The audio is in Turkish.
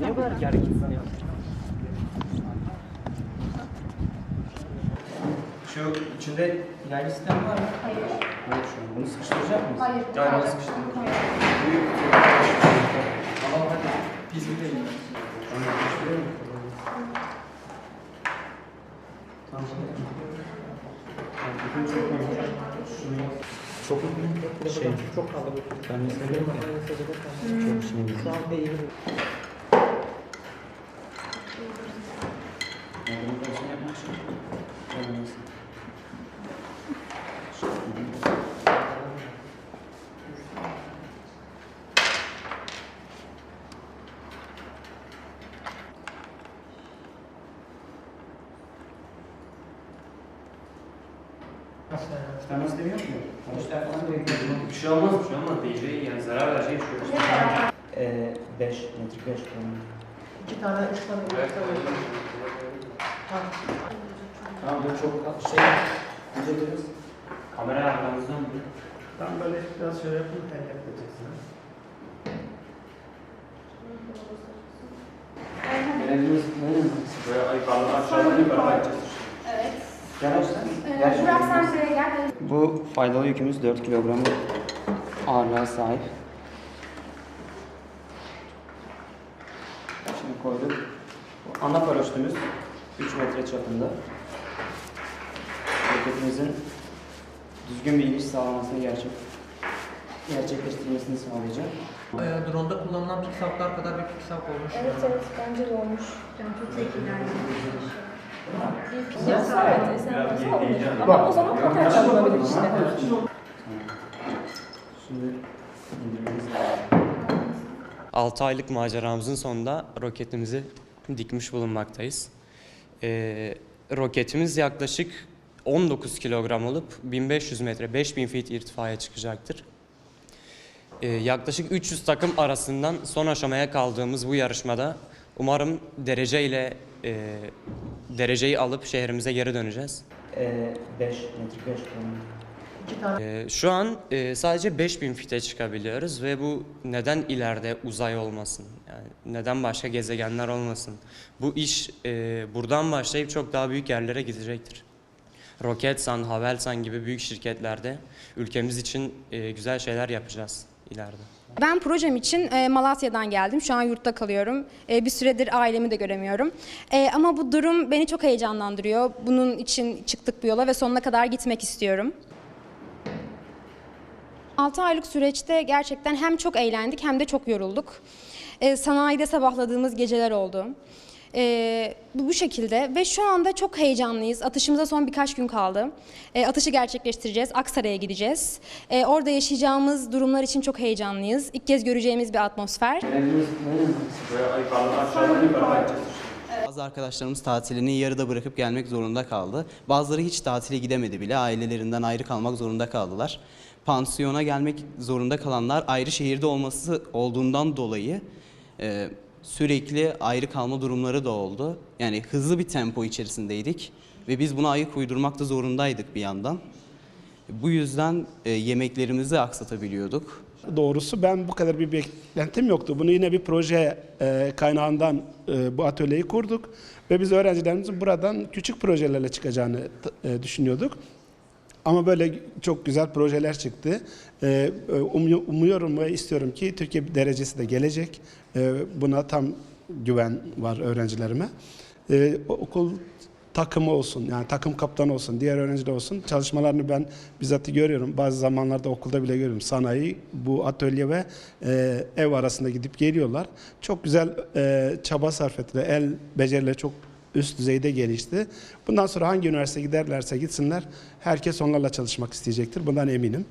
Niye bu kadar gerginsin ya? Şu içinde ileride sistem var mı? Hayır. Yok şu. Bunu sıkıştıracak mıyız? Hayır. Galiba sıkıştırdık. Büyük. Tamam hadi. Biz gidelim. Tamam. Tamam. Çok şey, çok kalabalık. Ben seviyorum. Çok şey. Şu an değil. Temas demiyor mu? Konuşlar falan da yapıyor. Bir şey olmaz, bir şey olmaz. DJ yani zarar verecek bir şey yok. Ee, 5 metre 5 falan. İki tane, üç tane. Evet. Tamam bu çok şey. Güzel diyoruz. Kamera arkamızdan mı? Ben böyle biraz şöyle yapayım, el yapacaksın. Görevimiz ne? Böyle yukarıdan aşağıdan yukarıdan gideceğiz. Evet. Ee, Burak sen buraya gel. Bu faydalı yükümüz 4 kilogram ağırlığa sahip. Şimdi koyduk. Bu ana paraşütümüz 3 metre çapında. Roketimizin düzgün bir iniş sağlamasını gerçek gerçekleştirmesini sağlayacak. Ee, drone'da kullanılan piksaplar kadar bir piksap olmuş. Evet evet bence de olmuş. Yani çok teşekkürler. Bir o zaman fotoğraf alınabilir işte. Şimdi indirmemiz lazım. 6 aylık maceramızın sonunda roketimizi dikmiş bulunmaktayız. Ee, roketimiz yaklaşık 19 kilogram olup 1500 metre 5000 feet irtifaya çıkacaktır. Ee, yaklaşık 300 takım arasından son aşamaya kaldığımız bu yarışmada umarım dereceyle e, dereceyi alıp şehrimize geri döneceğiz. Ee, 5 metre 5 falan. İki tane. Ee, şu an e, sadece 5000 fite çıkabiliyoruz ve bu neden ileride uzay olmasın? Yani neden başka gezegenler olmasın? Bu iş e, buradan başlayıp çok daha büyük yerlere gidecektir. Roketsan, Havelsan gibi büyük şirketlerde ülkemiz için e, güzel şeyler yapacağız ileride. Ben projem için e, Malatya'dan geldim. Şu an yurtta kalıyorum. E, bir süredir ailemi de göremiyorum. E, ama bu durum beni çok heyecanlandırıyor. Bunun için çıktık bu yola ve sonuna kadar gitmek istiyorum. 6 aylık süreçte gerçekten hem çok eğlendik hem de çok yorulduk. E, sanayide sabahladığımız geceler oldu. E, bu, bu şekilde ve şu anda çok heyecanlıyız. Atışımıza son birkaç gün kaldı. E, atışı gerçekleştireceğiz. Aksaray'a gideceğiz. E, orada yaşayacağımız durumlar için çok heyecanlıyız. İlk kez göreceğimiz bir atmosfer. Bazı arkadaşlarımız tatilini yarıda bırakıp gelmek zorunda kaldı. Bazıları hiç tatile gidemedi bile. Ailelerinden ayrı kalmak zorunda kaldılar. Pansiyona gelmek zorunda kalanlar ayrı şehirde olması olduğundan dolayı e, sürekli ayrı kalma durumları da oldu. Yani hızlı bir tempo içerisindeydik ve biz buna ayak uydurmak da zorundaydık bir yandan. Bu yüzden e, yemeklerimizi aksatabiliyorduk. Doğrusu ben bu kadar bir beklentim yoktu. Bunu yine bir proje e, kaynağından e, bu atölyeyi kurduk ve biz öğrencilerimizin buradan küçük projelerle çıkacağını düşünüyorduk. Ama böyle çok güzel projeler çıktı. E, umuyor- umuyorum ve istiyorum ki Türkiye derecesi de gelecek. E, buna tam güven var öğrencilerime. E, okul takımı olsun yani takım kaptanı olsun diğer öğrenci de olsun çalışmalarını ben bizzat görüyorum bazı zamanlarda okulda bile görüyorum sanayi bu atölye ve e, ev arasında gidip geliyorlar çok güzel e, çaba sarf ettiler el becerileri çok üst düzeyde gelişti bundan sonra hangi üniversite giderlerse gitsinler herkes onlarla çalışmak isteyecektir bundan eminim.